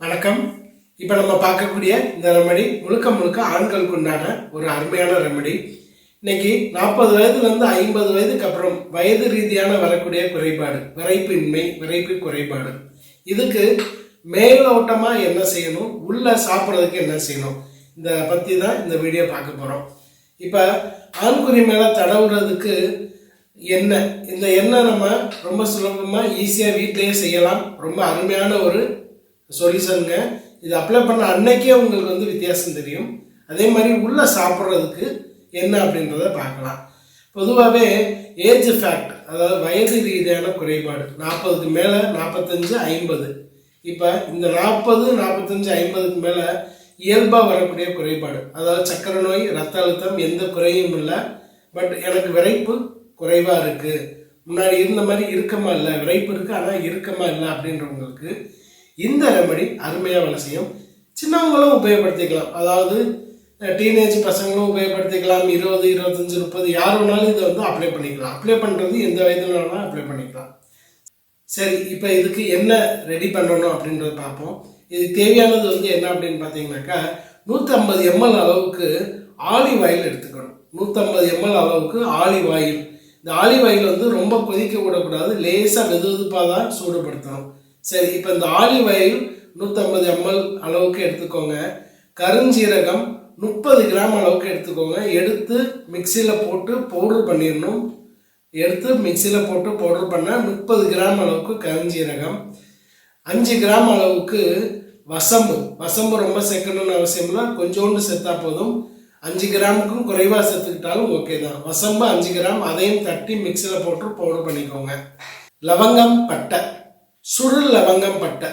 வணக்கம். இப்போ நம்ம பார்க்கக்கூடிய இந்த ரெமடி முழுக்க முழுக்க ஆண்களுக்கு உண்டான ஒரு அருமையான ரெமடி இன்னைக்கு நாற்பது வயதுலேருந்து ஐம்பது வயதுக்கு அப்புறம் வயது ரீதியான வரக்கூடிய குறைபாடு விரைப்பின்மை விரைப்பு குறைபாடு. இதுக்கு மேலோட்டமாக என்ன செய்யணும்? உள்ள சாப்பிட்றதுக்கு என்ன செய்யணும்? இந்த பற்றி தான் இந்த வீடியோ பார்க்க போகிறோம் இப்போ ஆண்குறி மேலே தடவுறதுக்கு எண்ணெய் இந்த எண்ணெய் நம்ம ரொம்ப சுலபமாக ஈஸியாக வீட்டிலேயே செய்யலாம். ரொம்ப அருமையான ஒரு சொல்யூஷனுங்க இது அப்ளை பண்ண அன்னைக்கே உங்களுக்கு வந்து வித்தியாசம் தெரியும். அதே மாதிரி உள்ளே சாப்பிட்றதுக்கு என்ன அப்படின்றத பார்க்கலாம். பொதுவாகவே ஏஜ் ஃபேக்ட் அதாவது வயது ரீதியான குறைபாடு நாற்பதுக்கு மேலே நாற்பத்தஞ்சு ஐம்பது. இப்போ இந்த நாற்பது நாற்பத்தஞ்சு ஐம்பதுக்கு மேலே இயல்பாக வரக்கூடிய குறைபாடு அதாவது சக்கரை நோய் ரத்த அழுத்தம் எந்த குறையும் இல்லை பட் எனக்கு விரைப்பு குறைவாக இருக்குது முன்னாடி இருந்த மாதிரி இறுக்கமாக இல்லை விரைப்பு இருக்குது ஆனால் இறுக்கமாக இல்லை அப்படின்றவங்களுக்கு இந்த ரெமடி அருமையாக வேலை செய்யும். சின்னவங்களும் உபயோகப்படுத்திக்கலாம். அதாவது டீனேஜ் பசங்களும் உபயோகப்படுத்திக்கலாம். இருபது இருபத்தஞ்சி முப்பது யார் வேணாலும் இதை வந்து அப்ளை பண்ணிக்கலாம். அப்ளை பண்ணுறது எந்த வயதில் வேணாலும் அப்ளை பண்ணிக்கலாம். சரி இப்போ இதுக்கு என்ன ரெடி பண்ணணும் அப்படின்றத பார்ப்போம். இதுக்கு தேவையானது வந்து என்ன அப்படின்னு பார்த்தீங்கன்னாக்கா நூற்றம்பது எம்எல் அளவுக்கு ஆலிவ் ஆயில் எடுத்துக்கணும். நூற்றம்பது எம்எல் அளவுக்கு ஆலிவ் ஆயில் இந்த ஆலிவ் ஆயில் வந்து ரொம்ப கொதிக்க விடக்கூடாது. லேசாக வெது வெதுப்பாக தான் சூடுபடுத்தணும். சரி இப்போ இந்த ஆலிவ் ஆயில் நூற்றம்பது எம்எல் அளவுக்கு எடுத்துக்கோங்க. கருஞ்சீரகம் முப்பது கிராம் அளவுக்கு எடுத்துக்கோங்க. எடுத்து மிக்சியில் போட்டு பவுடர் பண்ணிடணும். எடுத்து மிக்சியில் போட்டு பவுடர் பண்ண முப்பது கிராம் அளவுக்கு கருஞ்சீரகம். அஞ்சு கிராம் அளவுக்கு வசம்பு. வசம்பு ரொம்ப சேர்க்கணும்னு அவசியம் இல்லை. கொஞ்சோண்டு சேர்த்தா போதும். அஞ்சு கிராமுக்கும் குறைவாக சேர்த்துக்கிட்டாலும் ஓகே தான். வசம்பு அஞ்சு கிராம் அதையும் தட்டி மிக்சியில் போட்டு பவுடர் பண்ணிக்கோங்க. லவங்கம் பட்டை. சுருள் லவங்கம் பட்டை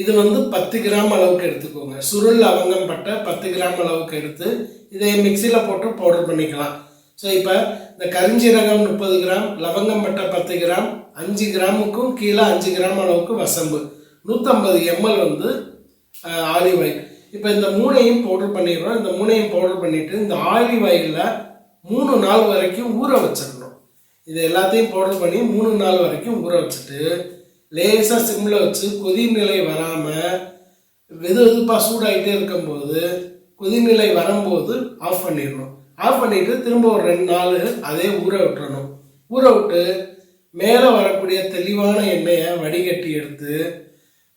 இது வந்து பத்து கிராம் அளவுக்கு எடுத்துக்கோங்க. சுருள் லவங்கம் பட்டை பத்து கிராம் அளவுக்கு எடுத்து இதை மிக்சியில் போட்டு பவுடர் பண்ணிக்கலாம். ஸோ இப்போ இந்த கரிஞ்சீரகம் முப்பது கிராம் லவங்கம் பட்டை பத்து கிராம் அஞ்சு கிராமுக்கும் கீழே அஞ்சு கிராம் அளவுக்கு வசம்பு. நூற்றம்பது எம்எல் வந்து ஆலிவ் ஆயில் இப்போ இந்த மூணையும் பவுடர் பண்ணிடுறோம். இந்த மூணையும் பவுடர் பண்ணிவிட்டு இந்த ஆலிவ் ஆயிலில் மூணு நாள் வரைக்கும் ஊற வச்சிடணும். இது எல்லாத்தையும் பவுடர் பண்ணி மூணு நாள் வரைக்கும் ஊற வச்சுட்டு லேசாக சிம்மில் வச்சு கொதிநிலை வராமல் வெது வெதுப்பாக சூடாகிட்டே இருக்கும்போது கொதிநிலை வரும்போது ஆஃப் பண்ணிடணும். ஆஃப் பண்ணிவிட்டு திரும்ப ஒரு ரெண்டு நாள் அதே ஊற விட்டுறணும். ஊற விட்டு மேலே வரக்கூடிய தெளிவான எண்ணெயை வடிகட்டி எடுத்து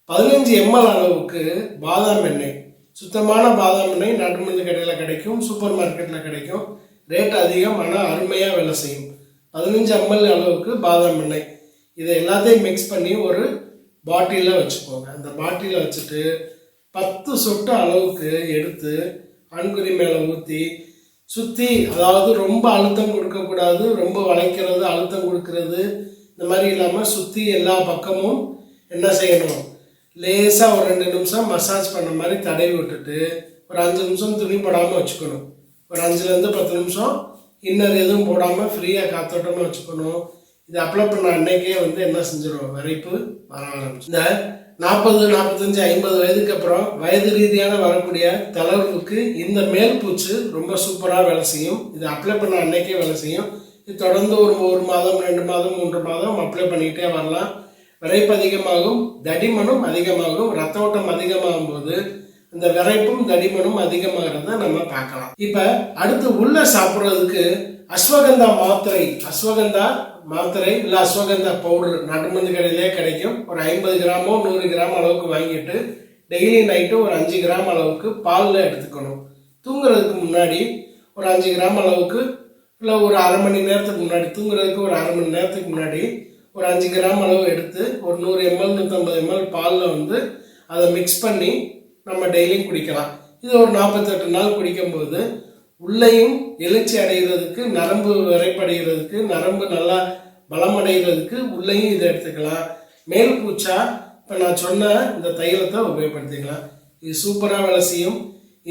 பதினஞ்சு எம்எல் அளவுக்கு பாதாம் எண்ணெய். சுத்தமான பாதாம் எண்ணெய் நாட்டு மருந்து கடையில் கிடைக்கும் சூப்பர் மார்க்கெட்டில் கிடைக்கும். ரேட் அதிகம் ஆனால் அருமையாக வேலை செய்யும். பதினஞ்சு எம்எல் அளவுக்கு பாதாம் எண்ணெய். இதை எல்லாத்தையும் மிக்ஸ் பண்ணி ஒரு பாட்டிலில் வச்சுக்கோங்க. அந்த பாட்டிலில் வச்சுட்டு பத்து சொட்டு அளவுக்கு எடுத்து அன்குறி மேலே ஊற்றி சுற்றி அதாவது ரொம்ப அழுத்தம் கொடுக்கக்கூடாது ரொம்ப வளைக்கிறது அழுத்தம் கொடுக்கறது இந்த மாதிரி இல்லாமல் சுற்றி எல்லா பக்கமும் என்ன செய்யணும்? லேசாக ஒரு ரெண்டு நிமிஷம் மசாஜ் பண்ண மாதிரி தடவி விட்டுட்டு ஒரு அஞ்சு நிமிஷம் துணி போடாமல் வச்சுக்கணும். ஒரு அஞ்சுலேருந்து பத்து நிமிஷம் இன்னர் எதுவும் போடாமல் ஃப்ரீயாக காத்தோட்டமாக வச்சுக்கணும். இதை அப்ளை பண்ண அன்னைக்கே வந்து என்ன செஞ்சிடும் விரைப்பு வர ஆரம்பிச்சு இந்த நாற்பது நாற்பத்தஞ்சு ஐம்பது வயதுக்கு அப்புறம் வயது ரீதியான வரக்கூடிய தளர்வுக்கு இந்த மேல் பூச்சு ரொம்ப சூப்பராக வேலை செய்யும். இது அப்ளை பண்ண அன்னைக்கே வேலை செய்யும். இது தொடர்ந்து ஒரு ஒரு மாதம் ரெண்டு மாதம் மூன்று மாதம் அப்ளை பண்ணிக்கிட்டே வரலாம். விரைப்பு அதிகமாகும் தடிமனும் அதிகமாகும் ரத்த ஓட்டம் அதிகமாகும் போது இந்த விரைப்பும் தடிமனும் அதிகமாகிறத நம்ம பார்க்கலாம். இப்போ அடுத்து உள்ள சாப்பிட்றதுக்கு அஸ்வகந்தா மாத்திரை அஸ்வகந்தா மாத்திரை இல்லை அஸ்வகந்தா பவுடர் நாட்டுமருந்து கடையிலே கிடைக்கும். ஒரு ஐம்பது கிராமோ நூறு கிராம் அளவுக்கு வாங்கிட்டு டெய்லி நைட்டு ஒரு அஞ்சு கிராம் அளவுக்கு பாலில் எடுத்துக்கணும். தூங்குறதுக்கு முன்னாடி ஒரு அஞ்சு கிராம் அளவுக்கு இல்லை ஒரு அரை மணி நேரத்துக்கு முன்னாடி தூங்குறதுக்கு ஒரு அரை மணி நேரத்துக்கு முன்னாடி ஒரு அஞ்சு கிராம் அளவு எடுத்து ஒரு நூறு எம்எல் நூற்றம்பது எம்எல் பாலில் வந்து அதை மிக்ஸ் பண்ணி நம்ம டெய்லியும் குடிக்கலாம். இது ஒரு நாற்பத்தெட்டு நாள் குடிக்கும்போது உள்ளையும் எழுச்சி அடைகிறதுக்கு நரம்பு விரைப்படைகிறதுக்கு நரம்பு நல்லா பலமடைகிறதுக்கு உள்ளையும் இதை எடுத்துக்கலாம். மேல் பூச்சா இப்போ நான் சொன்ன இந்த தைலத்தை உபயோகப்படுத்திக்கலாம். இது சூப்பராக வேலை செய்யும்.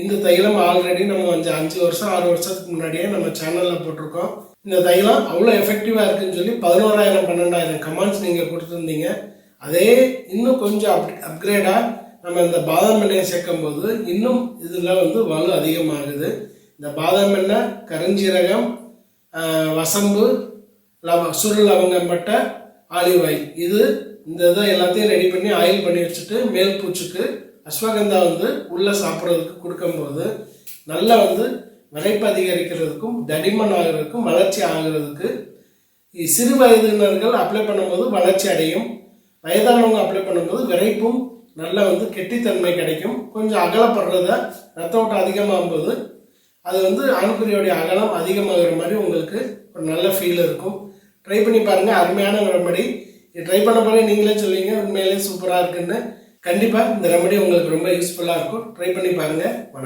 இந்த தைலம் ஆல்ரெடி நம்ம அஞ்சு அஞ்சு வருஷம் ஆறு வருஷத்துக்கு முன்னாடியே நம்ம சேனலில் போட்டிருக்கோம். இந்த தைலம் அவ்வளோ எஃபெக்டிவாக இருக்குன்னு சொல்லி பதினோராயிரம் பன்னெண்டாயிரம் கமெண்ட்ஸ் நீங்கள் கொடுத்துருந்தீங்க. அதே இன்னும் கொஞ்சம் அப் அப்கிரேடாக நம்ம இந்த பாதாம் எண்ணெயை சேர்க்கும் போது இன்னும் இதில் வந்து வலு அதிகமாகுது. இந்த பாதாம் எண்ணெய் கருஞ்சீரகம் வசம்பு லவ சுருள் லவங்கம்பட்டை ஆலிவ் ஆயில். இது இந்த இதை எல்லாத்தையும் ரெடி பண்ணி ஆயில் பண்ணி வச்சுட்டு மேல் பூச்சுக்கு அஸ்வகந்தா வந்து உள்ளே சாப்பிட்றதுக்கு கொடுக்கும்போது நல்லா வந்து விரைப்பு அதிகரிக்கிறதுக்கும் தடிமன் ஆகிறதுக்கும் வளர்ச்சி ஆகிறதுக்கு சிறு வயதினர்கள் அப்ளை பண்ணும்போது வளர்ச்சி அடையும். வயதானவங்க அப்ளை பண்ணும்போது விரைப்பும் நல்லா வந்து கெட்டித்தன்மை கிடைக்கும். கொஞ்சம் அகலப்படுறத ரத்த ஓட்டம் அதிகமாகும்போது அது வந்து ஆண்குறியோடைய அகலம் அதிகமாகிற மாதிரி உங்களுக்கு ஒரு நல்ல ஃபீல் இருக்கும். ட்ரை பண்ணி பாருங்கள் அருமையான ரெமடி ட்ரை பண்ண போகிற நீங்களே சொல்லுவீங்க உண்மையிலேயே சூப்பராக இருக்குன்னு. கண்டிப்பாக இந்த ரெமடி உங்களுக்கு ரொம்ப யூஸ்ஃபுல்லாக இருக்கும். ட்ரை பண்ணி பாருங்க. வணக்கம்